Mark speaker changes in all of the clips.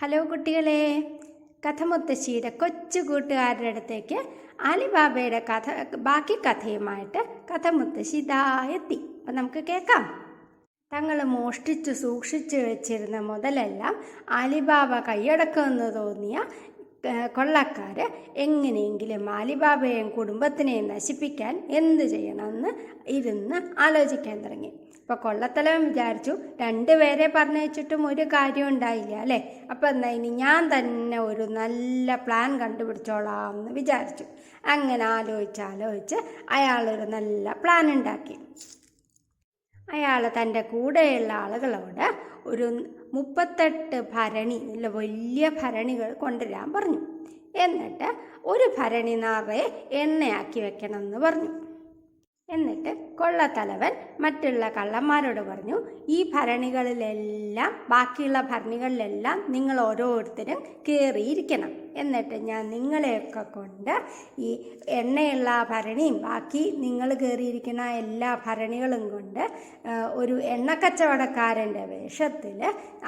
Speaker 1: Hello കുട്ടികളെ. കഥമുത്തശ്ശിയുടെ കൊച്ചു കൂട്ടുകാരുടെ അടുത്തേക്ക് അലിബാബയുടെ കഥ ബാക്കി കഥയുമായിട്ട് കഥമുത്തശ്ശി ഇതാ എത്തി. അപ്പം നമുക്ക് കേൾക്കാം. തങ്ങൾ മോഷ്ടിച്ചു സൂക്ഷിച്ചു വെച്ചിരുന്ന മുതലെല്ലാം അലിബാബ കൈയടക്കുമെന്ന് തോന്നിയ കൊള്ളക്കാർ എങ്ങനെയെങ്കിലും അലിബാബയെയും കുടുംബത്തിനെയും നശിപ്പിക്കാൻ എന്ത് ചെയ്യണമെന്ന് ഇരുന്ന് ആലോചിക്കാൻ തുടങ്ങി. അപ്പോൾ കൊള്ളത്തലവൻ വിചാരിച്ചു. രണ്ടുപേരെ പറഞ്ഞയച്ചിട്ടും ഒരു കാര്യം ഉണ്ടായില്ല അല്ലേ? അപ്പോൾ എന്നാ ഇനി ഞാൻ തന്നെ ഒരു നല്ല പ്ലാൻ കണ്ടുപിടിച്ചോളാം എന്ന് വിചാരിച്ചു. അങ്ങനെ ആലോചിച്ച് ആലോചിച്ച് അയാളൊരു നല്ല പ്ലാൻ ഉണ്ടാക്കി. അയാൾ തന്റെ കൂടെയുള്ള ആളുകളോട് ഒരു മുപ്പത്തെട്ട് ഭരണി വലിയ ഭരണികൾ കൊണ്ടുവരാൻ പറഞ്ഞു. എന്നിട്ട് ഒരു ഭരണി നിറയെ എണ്ണയാക്കി വെക്കണം എന്ന് പറഞ്ഞു. എന്നിട്ട് കൊള്ളത്തലവൻ മറ്റുള്ള കള്ളന്മാരോട് പറഞ്ഞു ഈ ഭരണികളിലെല്ലാം ബാക്കിയുള്ള ഭരണികളിലെല്ലാം നിങ്ങൾ ഓരോരുത്തരും കയറിയിരിക്കണം എന്നിട്ട് ഞാൻ നിങ്ങളെയൊക്കെ കൊണ്ട് ഈ എണ്ണയുള്ള ഭരണിയും ബാക്കി നിങ്ങൾ കയറിയിരിക്കുന്ന എല്ലാ ഭരണികളും കൊണ്ട് ഒരു എണ്ണക്കച്ചവടക്കാരന്റെ വേഷത്തിൽ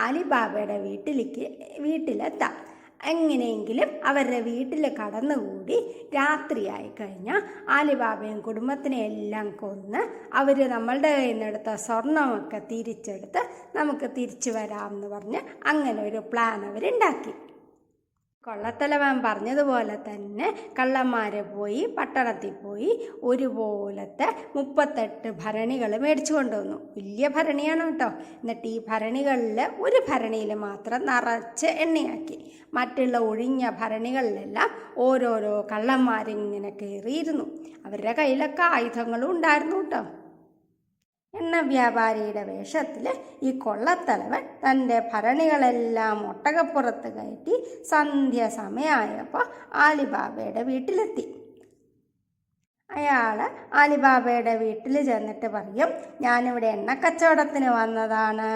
Speaker 1: അലിബാബയുടെ വീട്ടിലേക്ക് വീട്ടിലെത്താം. എങ്ങനെയെങ്കിലും അവരുടെ വീട്ടിൽ കടന്നുകൂടി രാത്രിയായി കഴിഞ്ഞാൽ ആലിബാബയും കുടുംബത്തിനെ എല്ലാം കൊന്ന് അവർ നമ്മളുടെ കയ്യിൽ നിന്നെടുത്ത സ്വർണമൊക്കെ തിരിച്ചെടുത്ത് നമുക്ക് തിരിച്ചു വരാമെന്ന് പറഞ്ഞ് അങ്ങനെ ഒരു പ്ലാൻ അവരുണ്ടാക്കി കൊള്ളത്തലവൻ പറഞ്ഞതുപോലെ തന്നെ കള്ളന്മാരെ പോയി പട്ടണത്തിൽ പോയി ഒരുപോലത്തെ മുപ്പത്തെട്ട് ഭരണികൾ മേടിച്ചു കൊണ്ടുവന്നു. വലിയ ഭരണിയാണ് കേട്ടോ. എന്നിട്ട് ഈ ഭരണികളിൽ ഒരു ഭരണിയിൽ മാത്രം നിറച്ച് എണ്ണയാക്കി. മറ്റുള്ള ഒഴിഞ്ഞ ഭരണികളിലെല്ലാം ഓരോരോ കള്ളന്മാരിങ്ങനെ കയറിയിരുന്നു. അവരുടെ കയ്യിലൊക്കെ ആയുധങ്ങളും ഉണ്ടായിരുന്നു കേട്ടോ. എണ്ണ വ്യാപാരിയുടെ വേഷത്തിൽ ഈ കൊള്ളത്തലവൻ തന്റെ ഭരണികളെല്ലാം ഒട്ടകപ്പുറത്ത് കയറ്റി സന്ധ്യ സമയമായപ്പോൾ ആലിബാബയുടെ വീട്ടിലെത്തി. അയാൾ ആലിബാബയുടെ വീട്ടിൽ ചെന്നിട്ട് പറയും ഞാനിവിടെ എണ്ണക്കച്ചവടത്തിന് വന്നതാണ്.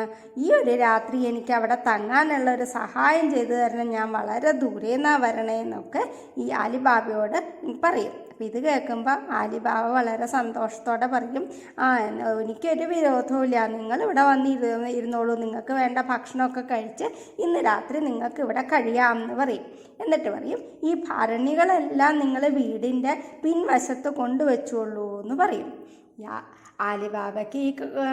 Speaker 1: ഈ ഒരു രാത്രി എനിക്ക് അവിടെ തങ്ങാനുള്ള ഒരു സഹായം ചെയ്തു തരണം. ഞാൻ വളരെ ദൂരെ നിന്നാണ് വരണേന്നൊക്കെ ഈ ആലിബാബയോട് പറയും. അപ്പം ഇത് കേൾക്കുമ്പോൾ ആലിബാബ വളരെ സന്തോഷത്തോടെ പറയും ആ എനിക്കൊരു വിരോധവുമില്ല. നിങ്ങൾ ഇവിടെ വന്ന് ഇരുന്ന് ഇരുന്നോളൂ. നിങ്ങൾക്ക് വേണ്ട ഭക്ഷണമൊക്കെ കഴിച്ച് ഇന്ന് രാത്രി നിങ്ങൾക്ക് ഇവിടെ കഴിയാമെന്ന് പറയും. എന്നിട്ട് പറയും ഈ ഭരണികളെല്ലാം നിങ്ങൾ വീടിന്റെ പിൻവശത്ത് കൊണ്ടുവച്ചോളൂ എന്ന് പറയും. ആലിബാബയ്ക്ക് ഈ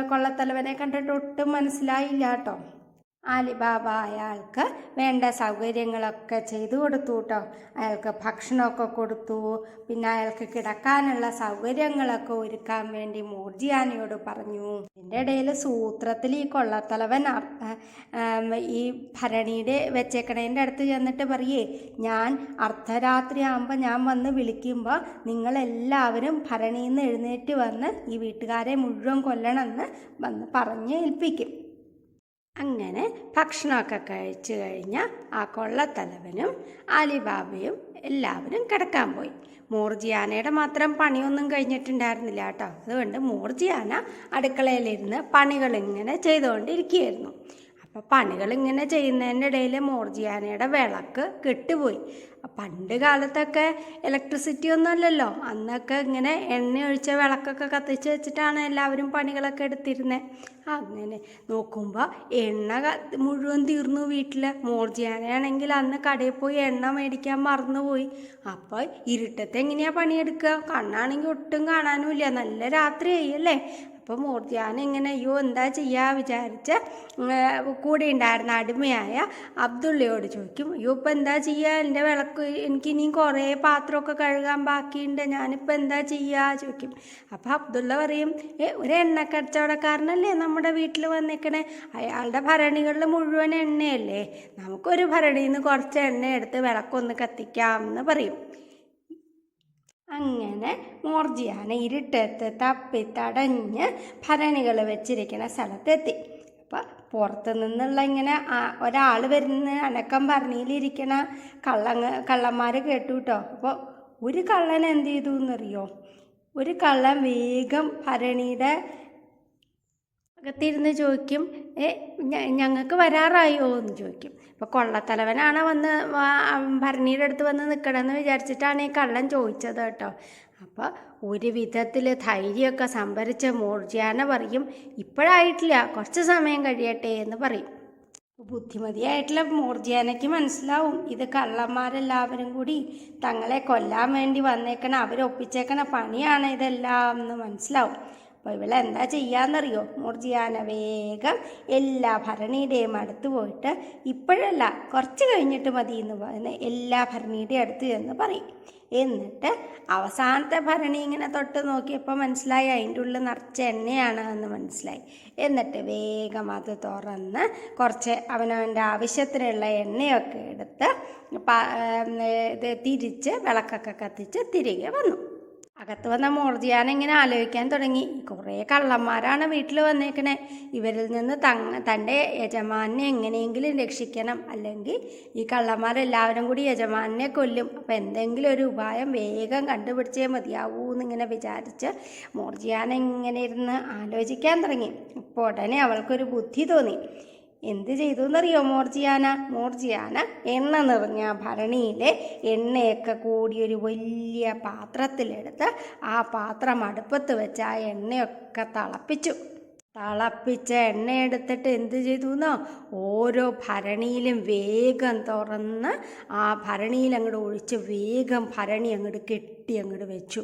Speaker 1: കൊള്ളത്തലവനെ കണ്ടിട്ട് ഒട്ടും മനസ്സിലായില്ല കേട്ടോ. ആലിബാബ അയാൾക്ക് വേണ്ട സൗകര്യങ്ങളൊക്കെ ചെയ്തു കൊടുത്തു കേട്ടോ അയാൾക്ക് ഭക്ഷണമൊക്കെ കൊടുത്തു. പിന്നെ അയാൾക്ക് കിടക്കാനുള്ള സൗകര്യങ്ങളൊക്കെ ഒരുക്കാൻ വേണ്ടി മൂർജിയാനിയോട് പറഞ്ഞു. ഇതിന്റെ ഇടയിൽ സൂത്രത്തിൽ ഈ കൊള്ളത്തലവൻ ഈ ഭരണിയുടെ വെച്ചേക്കണേന്റെ അടുത്ത് ചെന്നിട്ട് പറയേ ഞാൻ അർദ്ധരാത്രി ആകുമ്പോൾ ഞാൻ വന്ന് വിളിക്കുമ്പോൾ നിങ്ങളെല്ലാവരും ഭരണിയിൽ നിന്ന് എഴുന്നേറ്റ് വന്ന് ഈ വീട്ടുകാരെ മുഴുവൻ കൊല്ലണമെന്ന് വന്ന് പറഞ്ഞ് ഏൽപ്പിക്കും അങ്ങനെ ഭക്ഷണമൊക്കെ കഴിച്ചു കഴിഞ്ഞ ആ കൊള്ളത്തലവനും അലിബാബയും എല്ലാവരും കിടക്കാൻ പോയി. മൂർജിയാനയുടെ മാത്രം പണിയൊന്നും കഴിഞ്ഞിട്ടുണ്ടായിരുന്നില്ല കേട്ടോ. അതുകൊണ്ട് മൂർജിയാന അടുക്കളയിലിരുന്ന് പണികളിങ്ങനെ ചെയ്തുകൊണ്ടിരിക്കുകയായിരുന്നു. അപ്പോൾ പണികൾ ഇങ്ങനെ ചെയ്യുന്നതിന്റെ ഇടയിൽ മോർജിയാനയുടെ വിളക്ക് കെട്ടുപോയി. പണ്ട് കാലത്തൊക്കെ ഇലക്ട്രിസിറ്റി ഒന്നും അല്ലല്ലോ. അന്നൊക്കെ ഇങ്ങനെ എണ്ണ ഒഴിച്ച വിളക്കൊക്കെ കത്തിച്ച് വെച്ചിട്ടാണ് എല്ലാവരും പണികളൊക്കെ എടുത്തിരുന്നത് അങ്ങനെ നോക്കുമ്പോൾ എണ്ണ മുഴുവൻ തീർന്നു വീട്ടിൽ മോർജിയാനയാണെങ്കിൽ അന്ന് കടയിൽ പോയി എണ്ണ മേടിക്കാൻ മറന്നുപോയി. അപ്പോൾ ഇരുട്ടത്ത് എങ്ങനെയാ പണിയെടുക്കുക? കണ്ണാണെങ്കിൽ ഒട്ടും കാണാനുമില്ല. നല്ല രാത്രിയായി അല്ലേ? അപ്പോൾ മൂർത്തിയാൻ ഇങ്ങനെ അയ്യോ എന്താ ചെയ്യുക വിചാരിച്ച് കൂടെ ഉണ്ടായിരുന്ന അടിമയായ അബ്ദുള്ളയോട് ചോദിക്കും അയ്യോ ഇപ്പം എന്താ ചെയ്യുക എന്റെ വിളക്ക് എനിക്ക് ഇനിയും കുറേ പാത്രമൊക്കെ കഴുകാൻ ബാക്കിയുണ്ട്. ഞാനിപ്പോൾ എന്താ ചെയ്യുക ചോദിക്കും. അപ്പോൾ അബ്ദുള്ള പറയും ഏ ഒരു എണ്ണ കച്ചവടക്കാരനല്ലേ നമ്മുടെ വീട്ടിൽ വന്നിരിക്കണേ അയാളുടെ ഭരണികളിൽ മുഴുവൻ എണ്ണയല്ലേ? നമുക്കൊരു ഭരണിയിൽ നിന്ന് കുറച്ച് എണ്ണ എടുത്ത് വിളക്കൊന്ന് കത്തിക്കാം എന്ന് പറയും. അങ്ങനെ മോർജിയാന ഇരുട്ടത്ത് തപ്പി തടഞ്ഞ് ഭരണികൾ വെച്ചിരിക്കുന്ന സ്ഥലത്തെത്തി. അപ്പോൾ പുറത്ത് നിന്നുള്ള ഇങ്ങനെ ഒരാൾ വരുന്ന അനക്കം പറഞ്ഞിരിക്കണ കള്ളങ്ങ കള്ളന്മാർ കേട്ടു കേട്ടോ അപ്പോൾ ഒരു കള്ളൻ എന്ത് ചെയ്തു എന്നറിയോ ഒരു കള്ളൻ വേഗം ഭരണിയുടെ അകത്തിരുന്ന് ചോദിക്കും ഏ ഞങ്ങൾക്ക് വരാറായോ? എന്ന് ചോദിക്കും. അപ്പോൾ കൊള്ളത്തലവനാണ് വന്ന് ഭരണിയുടെ അടുത്ത് വന്ന് നിൽക്കണമെന്ന് വിചാരിച്ചിട്ടാണ് ഈ കള്ളൻ ചോദിച്ചത് കേട്ടോ. അപ്പോൾ ഒരു വിധത്തിൽ ധൈര്യമൊക്കെ സംഭരിച്ച മൂർജിയാന പറയും ഇപ്പോഴായിട്ടില്ല കുറച്ച് സമയം കഴിയട്ടെ എന്ന് പറയും. ബുദ്ധിമതിയായിട്ടുള്ള മൂർജിയാനയ്ക്ക് മനസ്സിലാവും ഇത് കള്ളന്മാരെല്ലാവരും കൂടി തങ്ങളെ കൊല്ലാൻ വേണ്ടി വന്നേക്കണ അവരൊപ്പിച്ചേക്കണ പണിയാണ് ഇതെല്ലാം എന്ന് മനസ്സിലാവും. അപ്പോൾ ഇവളെന്താ ചെയ്യാന്നറിയോ? മൂർജിയാന വേഗം എല്ലാ ഭരണിയുടെയും അടുത്ത് പോയിട്ട് ഇപ്പോഴല്ല കുറച്ച് കഴിഞ്ഞിട്ട് മതി എന്ന് പറയുന്ന എല്ലാ ഭരണിയുടെയും അടുത്ത് എന്ന് പറയും. എന്നിട്ട് അവസാനത്തെ ഭരണി ഇങ്ങനെ തൊട്ട് നോക്കിയപ്പോൾ മനസ്സിലായി അതിന്റെ ഉള്ളിൽ നിറച്ച എണ്ണയാണ് എന്ന് മനസ്സിലായി. എന്നിട്ട് വേഗം അത് തുറന്ന് കുറച്ച് അവനവന്റെ ആവശ്യത്തിനുള്ള എണ്ണയൊക്കെ എടുത്ത് ഇത് തിരിച്ച് വിളക്കൊക്കെ കത്തിച്ച് തിരികെ വന്നു. അകത്ത് വന്ന ഇങ്ങനെ ആലോചിക്കാൻ തുടങ്ങി. കുറേ കള്ളന്മാരാണ് വീട്ടിൽ വന്നേക്കണേ. ഇവരിൽ നിന്ന് തങ്ങ തന്റെ യജമാനെ എങ്ങനെയെങ്കിലും രക്ഷിക്കണം. അല്ലെങ്കിൽ ഈ കള്ളന്മാരെല്ലാവരും കൂടി യജമാനെ കൊല്ലും. അപ്പം എന്തെങ്കിലും ഒരു ഉപായം വേഗം കണ്ടുപിടിച്ചേ മതിയാവൂ എന്നിങ്ങനെ വിചാരിച്ച് മോർജിയാൻ ഇങ്ങനെ ഇരുന്ന് ആലോചിക്കാൻ തുടങ്ങി. അപ്പോൾ ഉടനെ അവൾക്കൊരു ബുദ്ധി തോന്നി. എന്ത് ചെയ്തു എന്നറിയോ മോർജിയാന? മോർജിയാന എണ്ണ നിറഞ്ഞ ഭരണിയിലെ എണ്ണയൊക്കെ കൂടി ഒരു വലിയ പാത്രത്തിലെടുത്ത് ആ പാത്രം അടുപ്പത്ത് വെച്ച് ആ എണ്ണയൊക്കെ തിളപ്പിച്ചു. തിളപ്പിച്ച എണ്ണ എടുത്തിട്ട് എന്ത് ചെയ്തു എന്നോ ഓരോ ഭരണിയിലും വേഗം തുറന്ന് ആ ഭരണിയിൽ അങ്ങോട്ട് ഒഴിച്ച് വേഗം ഭരണി അങ്ങോട്ട് കെട്ടി അങ്ങോട്ട് വെച്ചു.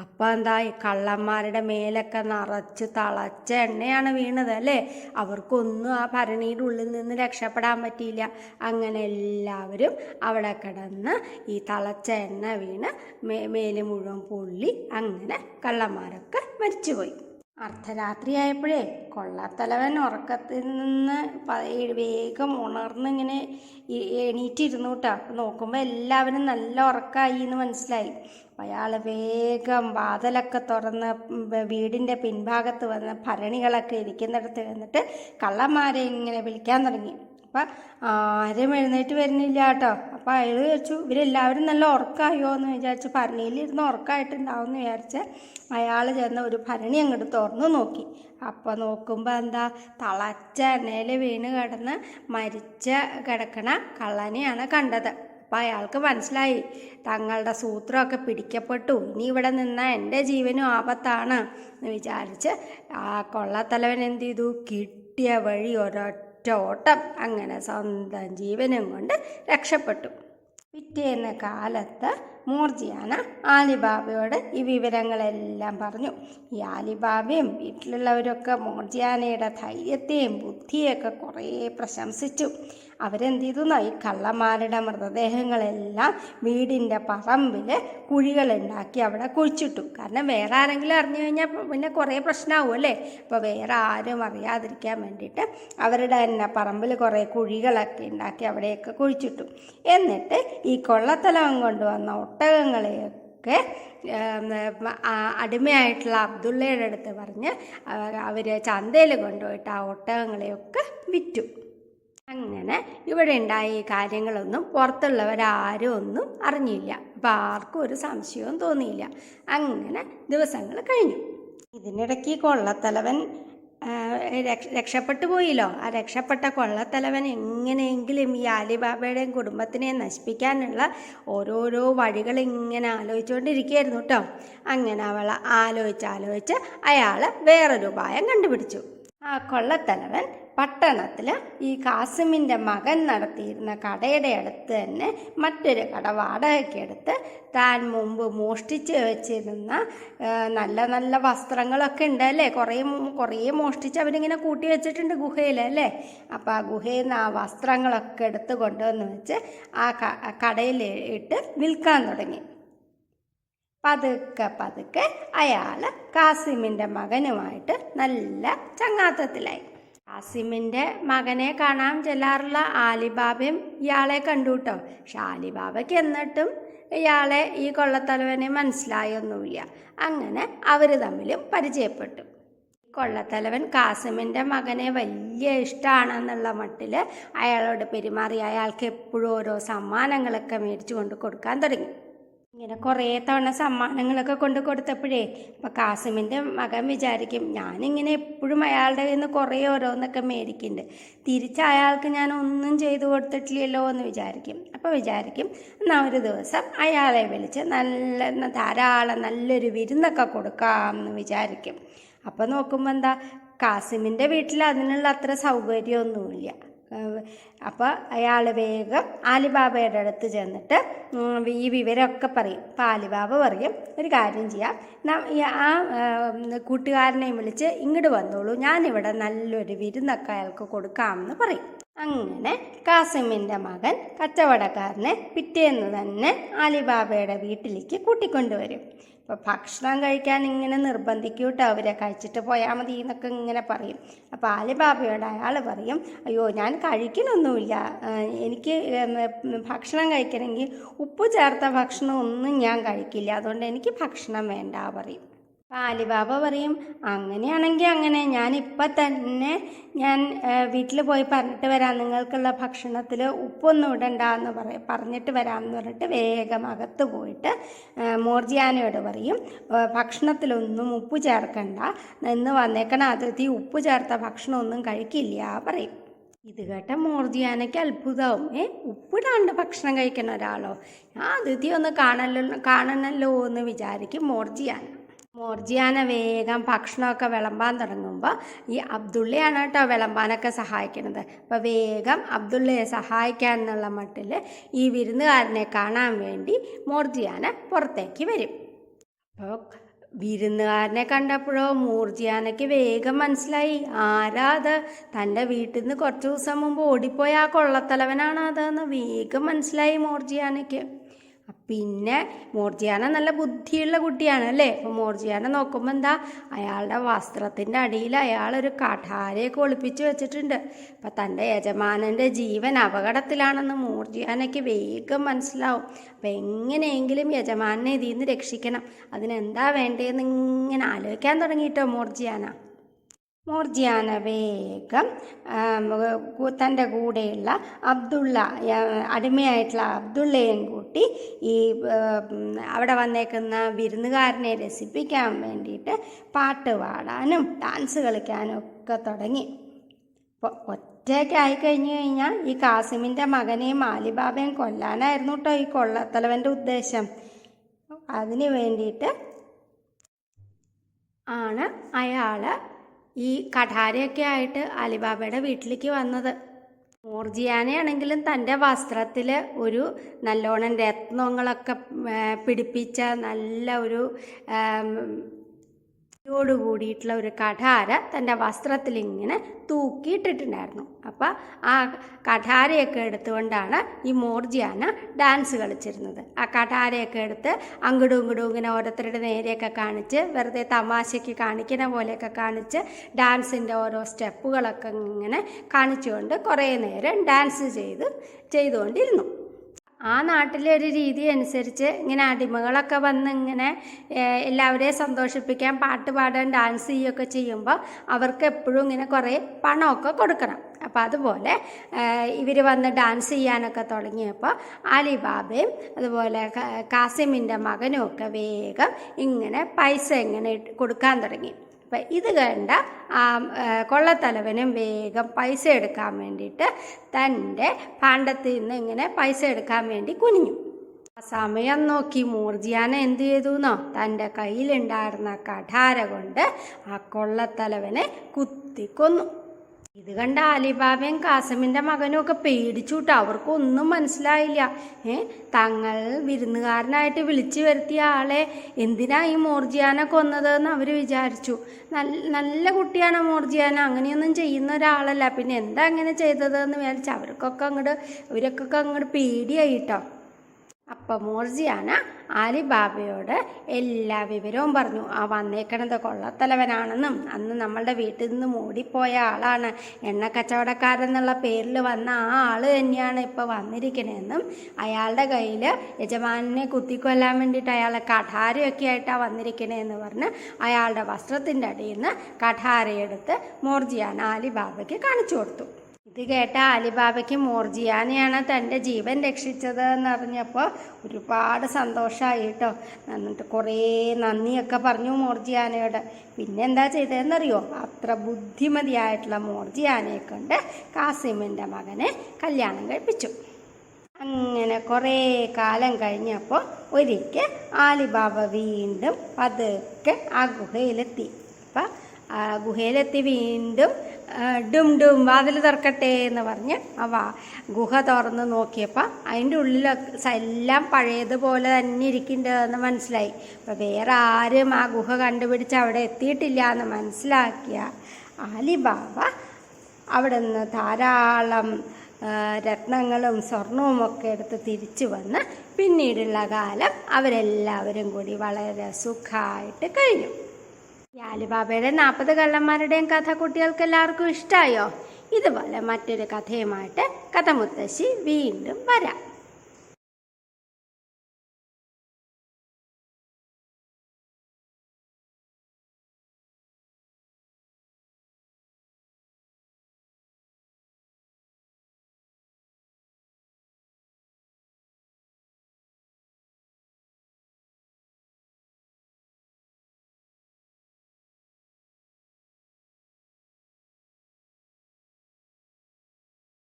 Speaker 1: അപ്പം എന്താ കള്ളന്മാരുടെ മേലൊക്കെ നിറച്ച് തളച്ച എണ്ണയാണ് വീണത് അല്ലേ? അവർക്കൊന്നും ആ ഭരണിയുടെ ഉള്ളിൽ നിന്ന് രക്ഷപ്പെടാൻ പറ്റിയില്ല. അങ്ങനെ എല്ലാവരും അവിടെ കിടന്ന് ഈ തളച്ച എണ്ണ വീണ് മേ മേൽ മുഴുവൻ പൊള്ളി അങ്ങനെ കള്ളന്മാരൊക്കെ മരിച്ചുപോയി. അർദ്ധരാത്രിയായപ്പോഴേ കൊള്ളത്തലവൻ ഉറക്കത്തിൽ നിന്ന് വേഗം ഉണർന്ന് ഇങ്ങനെ എണീറ്റിരുന്നു കേട്ടോ. നോക്കുമ്പോൾ എല്ലാവരും നല്ല ഉറക്കായി എന്ന് മനസ്സിലായി. അയാൾ വേഗം വാതിലൊക്കെ തുറന്ന് വീടിന്റെ പിൻഭാഗത്ത് വന്ന് ഭരണികളൊക്കെ ഇരിക്കുന്നിടത്ത് വന്നിട്ട് കള്ളന്മാരെ ഇങ്ങനെ വിളിക്കാൻ തുടങ്ങി. അപ്പം ആരും എഴുന്നേറ്റ് വരുന്നില്ല കേട്ടോ. അപ്പം അയാൾ വിചാരിച്ചു ഇവരെല്ലാവരും നല്ല ഉറക്കമായോ എന്ന് വിചാരിച്ചു. ഭരണിയിലിരുന്ന് ഉറക്കമായിട്ടുണ്ടാവും എന്ന് വിചാരിച്ച് അയാൾ ചെന്ന് ഒരു ഭരണി അങ്ങോട്ട് തുറന്നു നോക്കി. അപ്പോൾ നോക്കുമ്പോൾ എന്താ തളച്ച എണ്ണയിൽ വീണ് കിടന്ന് മരിച്ച കിടക്കണ കള്ളനെയാണ് കണ്ടത്. അപ്പം അയാൾക്ക് മനസ്സിലായി. തങ്ങളുടെ സൂത്രമൊക്കെ പിടിക്കപ്പെട്ടു. ഇനി ഇവിടെ നിന്നാൽ എന്റെ ജീവനും ആപത്താണ് എന്ന് വിചാരിച്ച് ആ കൊള്ളത്തലവൻ എന്ത് ചെയ്തു? കിട്ടിയ വഴി ഒരൊറ്റ ഓട്ടം അങ്ങനെ സ്വന്തം ജീവനും കൊണ്ട് രക്ഷപ്പെട്ടു. പിറ്റേന്ന കാലത്ത് മൂർജിയാന ആലിബാബയോട് ഈ വിവരങ്ങളെല്ലാം പറഞ്ഞു. ഈ ആലിബാബയും വീട്ടിലുള്ളവരൊക്കെ മൂർജിയാനയുടെ ധൈര്യത്തെയും ബുദ്ധിയൊക്കെ കുറേ പ്രശംസിച്ചു. അവരെന്ത് ചെയ്തു ഈ കള്ളന്മാരുടെ മൃതദേഹങ്ങളെല്ലാം വീടിന്റെ പറമ്പിൽ കുഴികളുണ്ടാക്കി അവിടെ കുഴിച്ചിട്ടു. കാരണം വേറെ ആരെങ്കിലും അറിഞ്ഞു കഴിഞ്ഞാൽ പിന്നെ കുറേ പ്രശ്നമാവും അല്ലേ? അപ്പോൾ വേറെ ആരും അറിയാതിരിക്കാൻ വേണ്ടിയിട്ട് അവരുടെ തന്നെ പറമ്പിൽ കുറേ കുഴികളൊക്കെ ഉണ്ടാക്കി അവിടെയൊക്കെ കുഴിച്ചിട്ടു. എന്നിട്ട് ഈ കൊള്ളത്തലവൻ കൊണ്ടുവന്ന ഒട്ടകങ്ങളെയൊക്കെ ഒക്കെ അടിമയായിട്ടുള്ള അബ്ദുള്ളയുടെ അടുത്ത് പറഞ്ഞ് അവർ ചന്തയിൽ കൊണ്ടുപോയിട്ട് ആ ഒട്ടകങ്ങളെയൊക്കെ വിറ്റു. അങ്ങനെ ഇവിടെ ഉണ്ടായ ഈ കാര്യങ്ങളൊന്നും പുറത്തുള്ളവരാരും ഒന്നും അറിഞ്ഞില്ല. അപ്പം ആർക്കും ഒരു സംശയവും തോന്നിയില്ല. അങ്ങനെ ദിവസങ്ങൾ കഴിഞ്ഞു. ഇതിനിടയ്ക്ക് കൊള്ളത്തലവൻ രക്ഷ രക്ഷപ്പെട്ടു പോയില്ലോ. ആ രക്ഷപ്പെട്ട കൊള്ളത്തലവൻ എങ്ങനെയെങ്കിലും ഈ ആലിബാബയുടെയും കുടുംബത്തിനെ നശിപ്പിക്കാനുള്ള ഓരോരോ വഴികൾ ഇങ്ങനെ ആലോചിച്ചുകൊണ്ടിരിക്കുകയായിരുന്നു കേട്ടോ. അങ്ങനെ അവൾ ആലോചിച്ച് ആലോചിച്ച് അയാൾ വേറൊരു ഉപായം കണ്ടുപിടിച്ചു. ആ കൊള്ളത്തലവൻ പട്ടണത്തിൽ ഈ കാസിമിന്റെ മകൻ നടത്തിയിരുന്ന കടയുടെ അടുത്ത് തന്നെ മറ്റൊരു കട വാടകയ്ക്കെടുത്ത് താൻ മുമ്പ് മോഷ്ടിച്ച് വെച്ചിരുന്ന നല്ല നല്ല വസ്ത്രങ്ങളൊക്കെ ഉണ്ട് അല്ലേ? കുറേ കുറേ മോഷ്ടിച്ച് അവരിങ്ങനെ കൂട്ടി വെച്ചിട്ടുണ്ട് ഗുഹയിൽ അല്ലേ? അപ്പോൾ ആ ഗുഹയിൽ നിന്ന് ആ വസ്ത്രങ്ങളൊക്കെ എടുത്ത് കൊണ്ടുവന്ന് വെച്ച് ആ കടയിൽ ഇട്ട് വിൽക്കാൻ തുടങ്ങി. പതുക്കെ പതുക്കെ അയാൾ കാസിമിന്റെ മകനുമായിട്ട് നല്ല ചങ്ങാത്തത്തിലായി. കാസിമിന്റെ മകനെ കാണാൻ ചെല്ലാറുള്ള ആലിബാബയും ഇയാളെ കണ്ടു കേട്ടോ പക്ഷെ ആലിബാബയ്ക്ക് എന്നിട്ടും ഇയാളെ ഈ കൊള്ളത്തലവനെ മനസ്സിലായൊന്നുമില്ല. അങ്ങനെ അവർ തമ്മിലും പരിചയപ്പെട്ടു. കൊള്ളത്തലവൻ കാസിമിന്റെ മകനെ വലിയ ഇഷ്ടമാണെന്നുള്ള മട്ടിൽ അയാളോട് പെരുമാറി അയാൾക്ക് എപ്പോഴും ഓരോ സമ്മാനങ്ങളൊക്കെ മേടിച്ചു കൊണ്ട് കൊടുക്കാൻ തുടങ്ങി. ഇങ്ങനെ കുറേ തവണ സമ്മാനങ്ങളൊക്കെ കൊണ്ട് കൊടുത്തപ്പോഴേ അപ്പം കാസിമിന്റെ മകൻ വിചാരിക്കും ഞാനിങ്ങനെ എപ്പോഴും അയാളുടെ കയ്യിൽ നിന്ന് കുറേ ഓരോന്നൊക്കെ മേടിക്കുന്നുണ്ട് തിരിച്ച് അയാൾക്ക് ഞാൻ ഒന്നും ചെയ്തു കൊടുത്തിട്ടില്ലല്ലോ എന്ന് വിചാരിക്കും. അപ്പോൾ വിചാരിക്കും എന്നാൽ ഒരു ദിവസം അയാളെ വിളിച്ച് നല്ല ധാരാളം നല്ലൊരു വിരുന്നൊക്കെ കൊടുക്കാം എന്ന് വിചാരിക്കും. അപ്പോൾ നോക്കുമ്പോൾ എന്താ കാസിമിന്റെ വീട്ടിൽ അതിനുള്ള അത്ര സൗകര്യമൊന്നുമില്ല. അപ്പോൾ അയാൾ വേഗം ആലിബാബയുടെ അടുത്ത് ചെന്നിട്ട് ഈ വിവരമൊക്കെ പറയും. അപ്പോൾ ആലിബാബ പറയും ഒരു കാര്യം ചെയ്യാം. ആ കൂട്ടുകാരനെയും വിളിച്ച് ഇങ്ങോട്ട് വന്നോളൂ. ഞാനിവിടെ നല്ലൊരു വിരുന്നൊക്കെ അയാൾക്ക് കൊടുക്കാമെന്ന് പറയും. അങ്ങനെ കാസിമിന്റെ മകൻ കച്ചവടക്കാരനെ പിറ്റേന്ന് തന്നെ ആലിബാബയുടെ വീട്ടിലേക്ക് കൂട്ടിക്കൊണ്ടുവരും. അപ്പോൾ ഭക്ഷണം കഴിക്കാൻ ഇങ്ങനെ നിർബന്ധിക്കൂട്ടോ? അവരെ കഴിച്ചിട്ട് പോയാൽ മതി എന്നൊക്കെ ഇങ്ങനെ പറയും. അപ്പോൾ ആലിബാബയോട് അയാൾ പറയും അയ്യോ ഞാൻ കഴിക്കണമൊന്നുമില്ല എനിക്ക് ഭക്ഷണം കഴിക്കണമെങ്കിൽ ഉപ്പ് ചേർത്ത ഭക്ഷണം ഒന്നും ഞാൻ കഴിക്കില്ല. അതുകൊണ്ട് എനിക്ക് ഭക്ഷണം വേണ്ട പറയും. ആലിബാബ പറയും അങ്ങനെയാണെങ്കിൽ അങ്ങനെ ഞാൻ ഇപ്പം തന്നെ ഞാൻ വീട്ടിൽ പോയി പറഞ്ഞിട്ട് വരാം. നിങ്ങൾക്കുള്ള ഭക്ഷണത്തിൽ ഉപ്പൊന്നും ഇടണ്ട എന്ന് പറ പറഞ്ഞിട്ട് വരാമെന്ന് പറഞ്ഞിട്ട് വേഗം അകത്ത് പോയിട്ട് മോർജിയാനയോട് പറയും "ആ, ഭക്ഷണത്തിലൊന്നും ഉപ്പ് ചേർക്കണ്ട. ഇന്ന് വന്നേക്കണ അതിഥി ഉപ്പ് ചേർത്ത ഭക്ഷണമൊന്നും കഴിക്കില്ല പറയും. ഇത് കേട്ട മോർജിയാനയ്ക്ക് അത്ഭുതമാവും ഏ ഉപ്പിടാണ്ട് ഭക്ഷണം കഴിക്കുന്ന ഒരാളോ? ആ അതിഥി ഒന്ന് കാണല്ലോ കാണണല്ലോ എന്ന് വിചാരിക്കും മോർജിയാന. മോർജിയാന വേഗം ഭക്ഷണമൊക്കെ വിളമ്പാൻ തുടങ്ങുമ്പോൾ ഈ അബ്ദുള്ളയാണ് കേട്ടോ വിളമ്പാനൊക്കെ സഹായിക്കുന്നത് അപ്പോൾ വേഗം അബ്ദുള്ളയെ സഹായിക്കാൻ എന്നുള്ള മട്ടിൽ ഈ വിരുന്നുകാരനെ കാണാൻ വേണ്ടി മോർജിയാന പുറത്തേക്ക് വരും. അപ്പോൾ വിരുന്നുകാരനെ കണ്ടപ്പോഴോ മൂർജിയാനയ്ക്ക് വേഗം മനസ്സിലായി. ആരാ അത്? തന്റെ വീട്ടിൽ നിന്ന് കുറച്ച് ദിവസം മുമ്പ് ഓടിപ്പോയ ആ കൊള്ളത്തലവനാണ് അതെന്ന് വേഗം മനസ്സിലായി മൂർജിയാനയ്ക്ക്. പിന്നെ മോർജിയാന നല്ല ബുദ്ധിയുള്ള കുട്ടിയാണ് അല്ലേ? അപ്പോൾ മോർജിയാന നോക്കുമ്പോൾ എന്താ? അയാളുടെ വസ്ത്രത്തിന്റെ അടിയിൽ അയാളൊരു കഠാരയൊക്കെ ഒളിപ്പിച്ച് വെച്ചിട്ടുണ്ട്. അപ്പം തന്റെ യജമാനന്റെ ജീവൻ അപകടത്തിലാണെന്ന് മോർജിയാനയ്ക്ക് വേഗം മനസ്സിലാവും. അപ്പം എങ്ങനെയെങ്കിലും യജമാനെ ഇതിൽ നിന്ന് രക്ഷിക്കണം. അതിനെന്താ വേണ്ടതെന്ന് ഇങ്ങനെ ആലോചിക്കാൻ തുടങ്ങിയിട്ടോ മോർജിയാന? മോർജിയാന വേഗം തന്റെ കൂടെയുള്ള അബ്ദുള്ള അടിമയായിട്ടുള്ള അബ്ദുള്ളയും കൂട്ടി ഈ അവിടെ വന്നേക്കുന്ന വിരുന്നുകാരനെ രസിപ്പിക്കാൻ വേണ്ടിയിട്ട് പാട്ട് പാടാനും ഡാൻസ് കളിക്കാനും ഒക്കെ തുടങ്ങി. അപ്പോൾ ഒറ്റയ്ക്കായി കഴിഞ്ഞു കഴിഞ്ഞാൽ ഈ കാസിമിന്റെ മകനെയും ആലിബാബയും കൊല്ലാനായിരുന്നു കേട്ടോ ഈ കൊള്ളത്തലവന്റെ ഉദ്ദേശം. അതിന് വേണ്ടിയിട്ട് ആണ് അയാൾ ഈ കഠാരയൊക്കെ ആയിട്ട് അലിബാബയുടെ വീട്ടിലേക്ക് വന്നത്. മോർജിയാനയാണെങ്കിലും തന്റെ വസ്ത്രത്തിൽ ഒരു നല്ലോണം രത്നങ്ങളൊക്കെ പിടിപ്പിച്ച നല്ല ഒരു ആം, ോട് കൂടിയിട്ടുള്ള ഒരു കഠാര തന്റെ വസ്ത്രത്തിൽ ഇങ്ങനെ തൂക്കിയിട്ടിട്ടുണ്ടായിരുന്നു. അപ്പം ആ കഠാരയൊക്കെ എടുത്തുകൊണ്ടാണ് ഈ മോർജിയാന ഡാൻസ് കളിച്ചിരുന്നത്. ആ കഠാരയൊക്കെ എടുത്ത് അങ്ങോട്ടും ഇങ്ങോട്ടും ഇങ്ങനെ ഓരോരുത്തരുടെ നേരെയൊക്കെ കാണിച്ച് വെറുതെ തമാശയ്ക്ക് കാണിക്കുന്ന പോലെയൊക്കെ കാണിച്ച് ഡാൻസിന്റെ ഓരോ സ്റ്റെപ്പുകളൊക്കെ ഇങ്ങനെ കാണിച്ചുകൊണ്ട് കുറേ നേരം ഡാൻസ് ചെയ്ത് ചെയ്തുകൊണ്ടിരുന്നു. ആ നാട്ടിലെ ഒരു രീതി അനുസരിച്ച് ഇങ്ങനെ അടിമകളൊക്കെ വന്ന് ഇങ്ങനെ എല്ലാവരെയും സന്തോഷിപ്പിക്കാൻ പാട്ട് പാടാൻ ഡാൻസ് ചെയ്യുകയൊക്കെ ചെയ്യുമ്പോൾ അവർക്ക് എപ്പോഴും ഇങ്ങനെ കുറേ പണമൊക്കെ കൊടുക്കണം. അപ്പോൾ അതുപോലെ ഇവർ വന്ന് ഡാൻസ് ചെയ്യാനൊക്കെ തുടങ്ങിയപ്പോൾ അലിബാബയും അതുപോലെ കാസിമിന്റെ മകനും ഒക്കെ വേഗം ഇങ്ങനെ പൈസ ഇങ്ങനെ കൊടുക്കാൻ തുടങ്ങി. അപ്പം ഇത് കണ്ട ആ കൊള്ളത്തലവനും വേഗം പൈസ എടുക്കാൻ വേണ്ടിയിട്ട് തന്റെ പാണ്ഡത്തിൽ നിന്ന് ഇങ്ങനെ പൈസ എടുക്കാൻ വേണ്ടി കുനിഞ്ഞു. ആ സമയം നോക്കി മൂർജിയാന എന്ത് ചെയ്തു എന്നോ തന്റെ കയ്യിലുണ്ടായിരുന്ന കഠാര കൊണ്ട് ആ കൊള്ളത്തലവനെ കുത്തിക്കൊന്നു ഇത് കണ്ട അലിബാബയും കാസമിന്റെ മകനും ഒക്കെ പേടിച്ചുട്ടോ. അവർക്കൊന്നും മനസ്സിലായില്ല. ഏ? തങ്ങൾ വിരുന്നുകാരനായിട്ട് വിളിച്ചു വരുത്തിയ ആളെ എന്തിനാ ഈ മോർജിയാന കൊന്നതെന്ന് അവർ വിചാരിച്ചു. നല്ല നല്ല കുട്ടിയാണ് മോർജിയാന. അങ്ങനെയൊന്നും ചെയ്യുന്ന ഒരാളല്ല. പിന്നെ എന്താ അങ്ങനെ ചെയ്തതെന്ന് വിചാരിച്ചു അവർക്കൊക്കെ അങ്ങോട്ട് ഇവരൊക്കെ അങ്ങോട്ട് പേടിയായിട്ടോ. അപ്പം മോർജിയാന ആലിബാബയോട് എല്ലാ വിവരവും പറഞ്ഞു. ആ വന്നേക്കണത് കൊള്ളത്തലവനാണെന്നും അന്ന് നമ്മളുടെ വീട്ടിൽ നിന്ന് മൂടിപ്പോയ ആളാണ്. എണ്ണ കച്ചവടക്കാരെന്നുള്ള പേരിൽ വന്ന ആ ആൾ തന്നെയാണ് ഇപ്പോൾ വന്നിരിക്കണതെന്നും അയാളുടെ കയ്യിൽ യജമാനെ കുത്തിക്കൊല്ലാൻ വേണ്ടിയിട്ട് അയാളെ കഠാരയൊക്കെ ആയിട്ടാണ് വന്നിരിക്കണതെന്ന് പറഞ്ഞ് അയാളുടെ വസ്ത്രത്തിന്റെ അടിയിൽ നിന്ന് കഠാരയെടുത്ത് മോർജിയാന ആലിബാബയ്ക്ക് കാണിച്ചു കൊടുത്തു. ഇത് കേട്ട അലിബാബയ്ക്ക് മോർജിയാനെയാണ് തന്റെ ജീവൻ രക്ഷിച്ചത് എന്നറിഞ്ഞപ്പോൾ ഒരുപാട് സന്തോഷമായി കേട്ടോ എന്നിട്ട് കുറേ നന്ദിയൊക്കെ പറഞ്ഞു മോർജിയാനയോട്. പിന്നെ എന്താ ചെയ്തതെന്നറിയോ? അത്ര ബുദ്ധിമതിയായിട്ടുള്ള മോർജിയാനയെ കൊണ്ട് കാസിമിന്റെ മകനെ കല്യാണം കഴിപ്പിച്ചു. അങ്ങനെ കുറേ കാലം കഴിഞ്ഞപ്പോൾ ഒരിക്കൽ ആലിബാബ വീണ്ടും പതുക്കെ ആ ഗുഹയിലെത്തി. അപ്പം ആ ഗുഹയിലെത്തി വീണ്ടും ഡും ഡും വാതിൽ തുറക്കട്ടെ എന്ന് പറഞ്ഞ് അവ ഗുഹ തുറന്ന് നോക്കിയപ്പോൾ അതിന്റെ ഉള്ളിലൊക്കെ എല്ലാം പഴയതുപോലെ തന്നെ ഇരിക്കുന്നുണ്ടെന്ന് മനസ്സിലായി. അപ്പോൾ വേറെ ആരും ആ ഗുഹ കണ്ടുപിടിച്ച് അവിടെ എത്തിയിട്ടില്ല എന്ന് മനസ്സിലാക്കിയ ആലിബാബ അവിടെ നിന്ന് ധാരാളം രത്നങ്ങളും സ്വർണവും ഒക്കെ എടുത്ത് തിരിച്ചു വന്ന് പിന്നീടുള്ള കാലം അവരെല്ലാവരും കൂടി വളരെ സുഖമായിട്ട് കഴിഞ്ഞു. ഈ ആലിബാബയുടെ നാൽപ്പത് കള്ളന്മാരുടെയും കഥ കുട്ടികൾക്ക് എല്ലാവർക്കും ഇഷ്ടമായോ ഇതുപോലെ മറ്റൊരു കഥയുമായിട്ട് കഥ മുത്തശ്ശി വീണ്ടും വരാം.